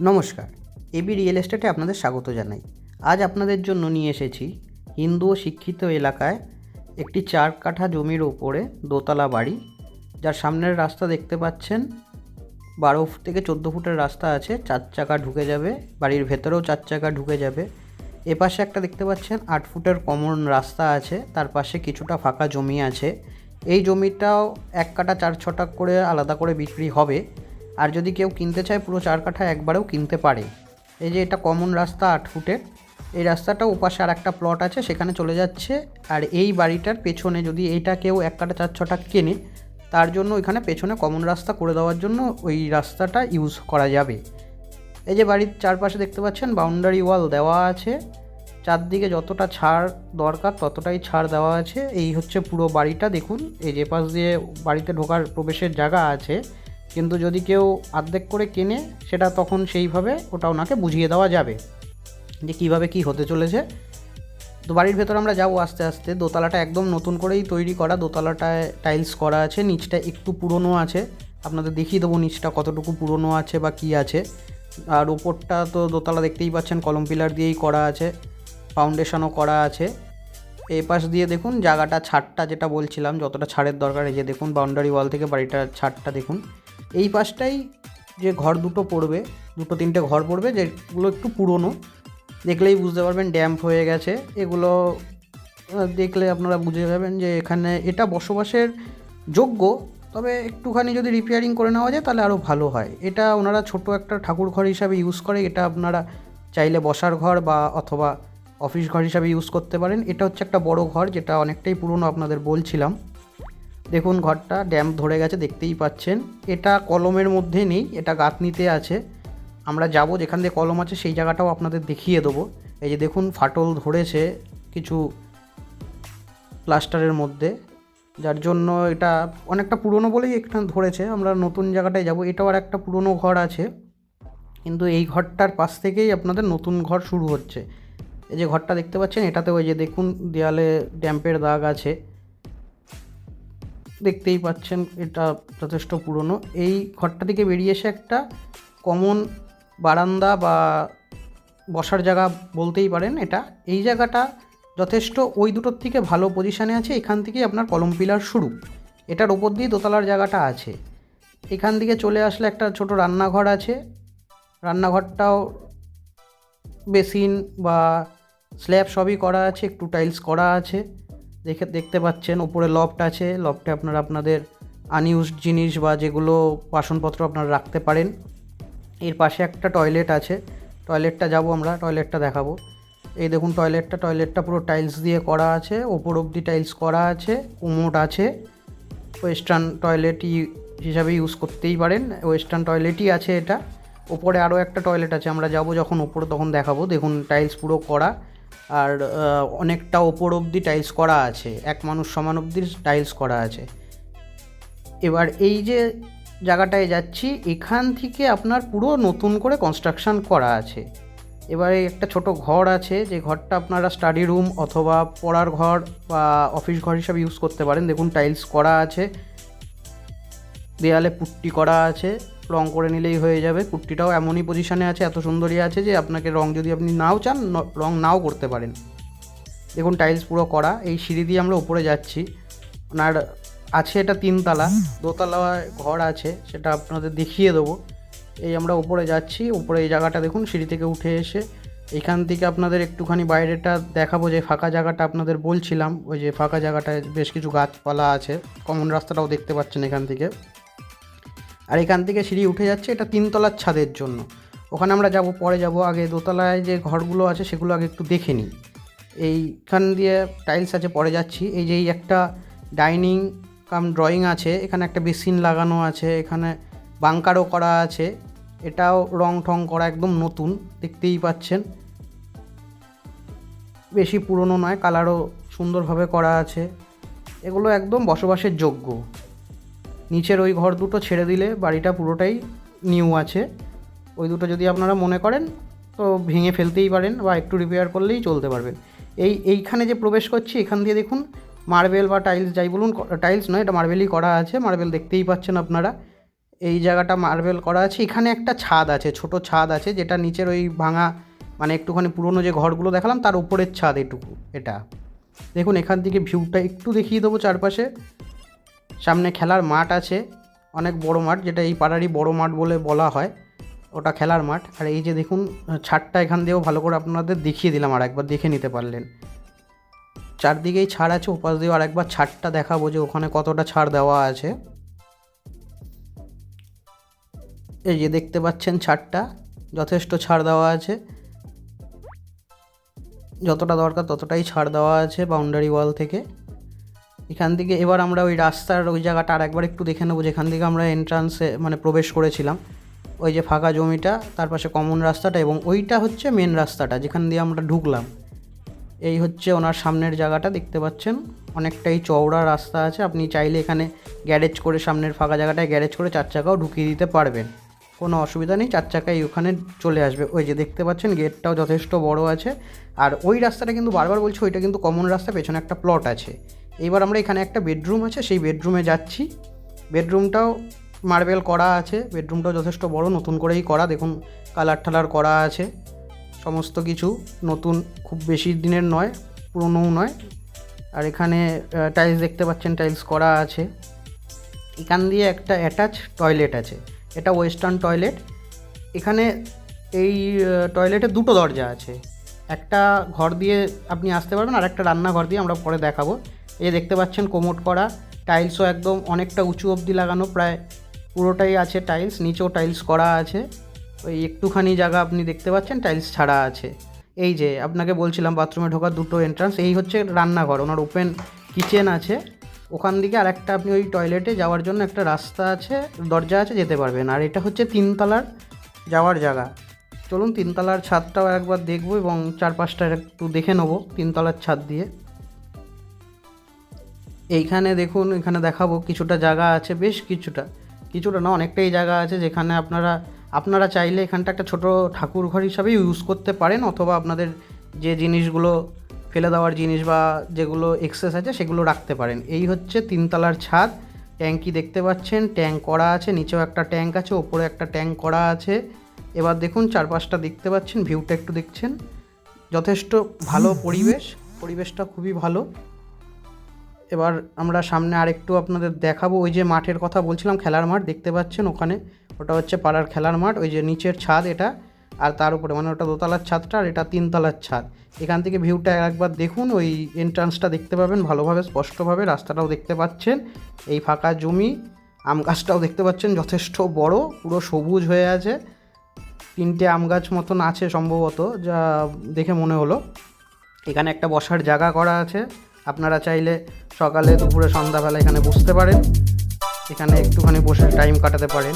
নমস্কার AB real এস্টেটে আপনাদের স্বাগত জানাই। আজ আপনাদের জন্য নিয়ে এসেছি হিন্দু ও শিক্ষিত এলাকায় একটি চার কাঠা জমির ওপরে দোতলা বাড়ি, যার সামনের রাস্তা দেখতে পাচ্ছেন। বারো থেকে চোদ্দ ফুটের রাস্তা আছে, চার চাকা ঢুকে যাবে, বাড়ির ভেতরেও চার চাকা ঢুকে যাবে। এপাশে একটা দেখতে পাচ্ছেন, আট ফুটের কমন রাস্তা আছে, তার পাশে কিছুটা ফাঁকা জমি আছে। এই জমিটাও এক কাঠা চার ছটা করে আলাদা করে বিক্রি হবে। আর যদি কেউ কিনতে চায়, পুরো চার কাঠা একবারেও কিনতে পারে। এই যে এটা কমন রাস্তা আট ফুটের। এই রাস্তাটা ওপাশে আর একটা প্লট আছে, সেখানে চলে যাচ্ছে। আর এই বাড়িটার পেছনে যদি এইটা কেউ এক কাটা চার ছটা কেনে, তার জন্য ওইখানে পেছনে কমন রাস্তা করে দেওয়ার জন্য ওই রাস্তাটা ইউজ করা যাবে। এই যে বাড়ির চারপাশে দেখতে পাচ্ছেন বাউন্ডারি ওয়াল দেওয়া আছে। চারদিকে যতটা ছাড় দরকার, ততটাই ছাড় দেওয়া আছে। এই হচ্ছে পুরো বাড়িটা, দেখুন। এই যে পাশ দিয়ে বাড়িতে ঢোকার প্রবেশের জায়গা আছে। কিন্তু যদি কেউ আর্ধেক করে কেনে, সেটা তখন সেইভাবে ওটা ওনাকে বুঝিয়ে দেওয়া যাবে যে কীভাবে কি হতে চলেছে। তো বাড়ির ভেতর আমরা যাব আস্তে আস্তে। দোতলাটা একদম নতুন করেই তৈরি করা। দোতলাটায় টাইলস করা আছে, নিচটা একটু পুরনো আছে। আপনাদের দেখিয়ে দেবো নিচটা কতটুকু পুরনো আছে বা কি আছে। আর ওপরটা তো দোতলা দেখতেই পাচ্ছেন, কলম পিলার দিয়েই করা আছে ফাউন্ডেশনও করা আছে। এই পাশ দিয়ে দেখুন, জায়গাটা ছাড়টা যেটা বলছিলাম, যতটা ছাড়ের দরকার, এই যে দেখুন বাউন্ডারি ওয়াল থেকে বাড়িটার ছাড়টা দেখুন। এই পাশটাই যে ঘর দুটো পড়বে, দুটো তিনটে ঘর পড়বে, যেগুলো একটু পুরনো। দেখলেই বুঝতে পারবেন ড্যাম্প হয়ে গেছে। এগুলো দেখলে আপনারা বুঝে যাবেন যে এখানে এটা বসবাসের যোগ্য, তবে একটুখানি যদি রিপেয়ারিং করে নেওয়া যায়, তাহলে আরও ভালো হয়। এটা ওনারা ছোট একটা ঠাকুর ঘর হিসাবে ইউজ করে, এটা আপনারা চাইলে বসার ঘর বা অথবা অফিস ঘর হিসাবে ইউজ করতে পারেন। এটা হচ্ছে একটা বড় ঘর, যেটা অনেকটাই পুরনো, আপনাদের বলছিলাম। দেখুন ঘরটা ড্যাম্প ধরে গেছে, দেখতেই পাচ্ছেন। এটা কলমের মধ্যে নেই, এটা গাঁথনিতে আছে। আমরা যাব যেখান দিয়ে কলম আছে, সেই জায়গাটাও আপনাদের দেখিয়ে দেবো। এই যে দেখুন, ফাটল ধরেছে কিছু প্লাস্টারের মধ্যে। যার জন্য এটা অনেকটা পুরনো বলেই এখানে ধরেছে। আমরা নতুন জায়গাটায় যাব, এটাও আর একটা পুরনো ঘর আছে। কিন্তু এই ঘরটার পাশ থেকেই আপনাদের নতুন ঘর শুরু হচ্ছে। এই যে ঘরটা দেখতে পাচ্ছেন এটাতে ওই যে দেখুন, দেয়ালে ড্যাম্পের দাগ আছে। দেখতেই পাচ্ছেন, এটা যথেষ্ট পুরনো। এই ঘরটা থেকে বেরিয়ে এসে একটা কমন বারান্দা বা বসার জায়গা বলতেই পারেন এটা। এই জায়গাটা যথেষ্ট ওই দুটোর থেকে ভালো পজিশানে আছে, এখান থেকেই আপনার কলম পিলার শুরু। এটার ওপর দিয়ে দোতলার জায়গাটা আছে। এখান থেকে চলে আসলে একটা ছোট রান্নাঘর আছে। রান্নাঘরটাও বেসিন বা স্ল্যাব সবই করা আছে, একটু টাইলস করা আছে। দেখে দেখতে পাচ্ছেন, উপরে লফট আছে। লফটে আপনারা আপনাদের আনইউজড জিনিস বা যেগুলো বাসনপত্র আপনারা রাখতে পারেন। এর পাশে একটা টয়লেট আছে। টয়লেটটা যাব আমরা টয়লেটটা দেখাবো। এই দেখুন টয়লেটটা টয়লেটটা পুরো টাইলস দিয়ে করা আছে। ওপর অবধি টাইলস করা আছে, কোমোট আছে। ওয়েস্টার্ন টয়লেট হিসাবে ইউজ করতেই পারেন। ওয়েস্টার্ন টয়লেটই আছে এটা। ওপরে আরও একটা টয়লেট আছে, আমরা যাব যখন ওপরে তখন দেখাবো। দেখুন টাইলস পুরো করা। আর অনেকটা ওপর অবধি টাইলস করা আছে, এক মানুষ সমান অবধি টাইলস করা আছে। এবার এই যে জায়গাটায় যাচ্ছি, এখান থেকে আপনার পুরো নতুন করে কনস্ট্রাকশন করা আছে। এবারে একটা ছোট ঘর আছে, যে ঘরটা আপনারা স্টাডি রুম অথবা পড়ার ঘর বা অফিস ঘর হিসাবে ইউজ করতে পারেন। দেখুন টাইলস করা আছে, দেয়ালে পুট্টি করা আছে। রং করে নিলেই হয়ে যাবে। কুর্তিটাও এমনই পজিশানে আছে, এত সুন্দরই আছে যে আপনাকে রং যদি আপনি নাও চান রং নাও করতে পারেন। দেখুন টাইলস পুরো করা। এই সিঁড়ি দিয়ে আমরা উপরে যাচ্ছি। ওনার আছে এটা তিনতলা, দোতলা ঘর আছে, সেটা আপনাদের দেখিয়ে দেবো। এই আমরা উপরে যাচ্ছি, উপরে এই জায়গাটা দেখুন, সিঁড়ি থেকে উঠে এসে। এখান থেকে আপনাদের একটুখানি বাইরেটা দেখাবো যে ফাঁকা জায়গাটা আপনাদের বলছিলাম। ওই যে ফাঁকা জায়গাটায় বেশ কিছু গাছপালা আছে। কমন রাস্তাটাও দেখতে পাচ্ছেন এখান থেকে। আর এখান থেকে সিঁড়ি উঠে যাচ্ছে, এটা তিনতলার ছাদের জন্য। ওখানে আমরা যাব, পরে যাব। আগে দোতলায় যে ঘরগুলো আছে, সেগুলো আগে একটু দেখে নিই। এইখান দিয়ে টাইলস আছে, পরে যাচ্ছি। এই যে একটা ডাইনিং কাম ড্রয়িং আছে, এখানে একটা বেসিন লাগানো আছে, এখানে বাংকারও করা আছে। এটাও রং ঠং করা একদম নতুন, দেখতেই পাচ্ছেন। বেশি পুরনো নয়, কালারও সুন্দরভাবে করা আছে। এগুলো একদম বসবাসের যোগ্য। নিচের ওই ঘর দুটো ছেড়ে দিলে বাড়িটা পুরোটাই নিউ আছে। ওই দুটো যদি আপনারা মনে করেন, তো ভেঙে ফেলতেই পারেন বা একটু রিপেয়ার করলেই চলতে পারবেন এই, এইখানে যে প্রবেশ করছি, এখান দিয়ে দেখুন মার্বেল বা টাইলস যাই বলুন টাইলস নয়, এটা মার্বেলই করা আছে মার্বেল দেখতেই পাচ্ছেন আপনারা। এই জায়গাটা মার্বেল করা আছে, এখানে একটা ছাদ আছে, ছোট ছাদ আছে, যেটা নিচের ওই ভাঙা মানে একটুখানি পুরনো যে ঘরগুলো দেখালাম, তার উপরের ছাদ এটুকু, এটা। দেখুন, এখান থেকে ভিউটা একটু দেখিয়ে দেবো চারপাশে। সামনে খেলার মাঠ আছে, অনেক বড় মাঠ, যেটা এই পাড়ারই বড় মাঠ বলে বলা হয়। ওটা খেলার মাঠ। আর এই যে দেখুন, ছাদটা এখান দিয়েও ভালো করে আপনাদের দেখিয়ে দিলাম আর একবার, দেখে নিতে পারলেন। চারদিকেই ছাড় আছে, ওপাশ দিয়েও আরেকবার ছাড়টা দেখাবো যে ওখানে কতটা ছাড় দেওয়া আছে। এই যে দেখতে পাচ্ছেন ছাড়টা যথেষ্ট ছাড় দেওয়া আছে। যতটা দরকার ততটাই ছাড় দেওয়া আছে বাউন্ডারি ওয়াল থেকে। এখান থেকে এবার আমরা ওই রাস্তার ওই জায়গাটা আর একবার একটু দেখে নেব, যেখান থেকে আমরা এন্ট্রান্সে মানে প্রবেশ করেছিলাম। ওই যে ফাঁকা জমিটা, তার পাশে কমন রাস্তাটা এবং ওইটা হচ্ছে মেন রাস্তাটা, যেখান দিয়ে আমরা ঢুকলাম। এই হচ্ছে ওনার সামনের জায়গাটা, দেখতে পাচ্ছেন? অনেকটাই চওড়া রাস্তা আছে, আপনি চাইলে এখানে গ্যারেজ করে সামনের ফাঁকা জায়গাটায় গ্যারেজ করে চার চাকাও ঢুকিয়ে দিতে পারবেন। কোনো অসুবিধা নেই, চার চাকাই ওখানে চলে আসবে। ওই যে দেখতে পাচ্ছেন গেটটাও যথেষ্ট বড় আছে। আর ওই রাস্তাটা কিন্তু বারবার বলছি, ওইটা কিন্তু কমন রাস্তা, পেছনে একটা প্লট আছে। এইবার আমরা এখানে একটা বেডরুম আছে, সেই বেডরুমে যাচ্ছি। বেডরুমটাও মার্বেল করা আছে, বেডরুমটাও যথেষ্ট বড়, নতুন করেই করা, দেখুন কালার ঠালার করা আছে। সমস্ত কিছু নতুন, খুব বেশি দিনের নয়, পুরনোও নয়। আর এখানে টাইলস দেখতে পাচ্ছেন টাইলস করা আছে। এখান দিয়ে একটা অ্যাটাচ টয়লেট আছে, এটা ওয়েস্টার্ন টয়লেট এখানে এই টয়লেটে দুটো দরজা আছে, একটা ঘর দিয়ে আপনি আসতে পারবেন আর একটা রান্নাঘর দিয়ে আমরা পরে দেখাবো। এই দেখতে পাচ্ছেন কোমোট করা। টাইলসও একদম অনেকটা উঁচু অবধি লাগানো, প্রায় পুরোটাই আছে টাইলস, নিচেও টাইলস করা আছে। ওই একটুখানি জায়গা আপনি দেখতে পাচ্ছেন, টাইলস ছাড়া আছে। এই যে আপনাকে বলছিলাম বাথরুমে ঢোকার দুটো এন্ট্রান্স এই হচ্ছে রান্নাঘর, ওনার ওপেন কিচেন আছে। ওখান থেকে আরেকটা আপনি ওই টয়লেটে যাওয়ার জন্য একটা রাস্তা আছে, দরজা আছে, যেতে পারবেন। আর এটা হচ্ছে তিনতলার যাওয়ার জায়গা। চলুন তিনতলার ছাদটাও একবার দেখব এবং চারপাশটা একটু দেখে নেব, তিনতলার ছাদ দিয়ে। এইখানে দেখুন এখানে দেখাবো কিছুটা জায়গা আছে বেশ কিছুটা। কিছুটা না অনেকটাই জায়গা আছে যেখানে আপনারা আপনারা চাইলে এখানটা একটা ছোট ঠাকুর ঘর হিসাবে ইউজ করতে পারেন অথবা আপনাদের যে জিনিসগুলো ফেলে দেওয়ার জিনিস বা যেগুলো এক্সেস আছে সেগুলো রাখতে পারেন। এই হচ্ছে তিনতলার ছাদ। ট্যাঙ্কি দেখতে পাচ্ছেন ট্যাঙ্ক করা আছে নিচেও একটা ট্যাঙ্ক আছে ওপরে একটা ট্যাঙ্ক করা আছে। এবার দেখুন চারপাশটা দেখতে পাচ্ছেন ভিউটা একটু দেখছেন। যথেষ্ট ভালো পরিবেশ পরিবেশটা খুবই ভালো। এবার আমরা সামনে আরেকটু আপনাদের দেখাবো, ওই যে মাঠের কথা বলছিলাম, খেলার মাঠ দেখতে পাচ্ছেন ওখানে। ওটা হচ্ছে পাড়ার খেলার মাঠ, ওই যে নিচের ছাদ এটা, আর তার উপরে মানে ওটা দোতলার ছাদটা আর এটা তিনতলার ছাদ। এখান থেকে ভিউটা একবার দেখুন, ওই এন্ট্রান্সটা দেখতে পাবেন ভালোভাবে, স্পষ্টভাবে, রাস্তাটাও দেখতে পাচ্ছেন। এই ফাঁকা জমি, আম গাছটাও দেখতে পাচ্ছেন, যথেষ্ট বড়, পুরো সবুজ হয়ে আছে। তিনটে আম গাছ মতন আছে সম্ভবত, যা দেখে মনে হলো। এখানে একটা বসার জায়গা করা আছে। আপনারা চাইলে সকালে দুপুরে সন্ধ্যাবেলা এখানে বসতে পারেন। এখানে একটুখানি বসে টাইম কাটাতে পারেন।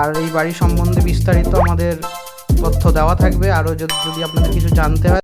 আর এই বাড়ি সম্বন্ধে বিস্তারিত আমাদের তথ্য দেওয়া থাকবে। আরও যদি আপনাদের কিছু জানতে হয়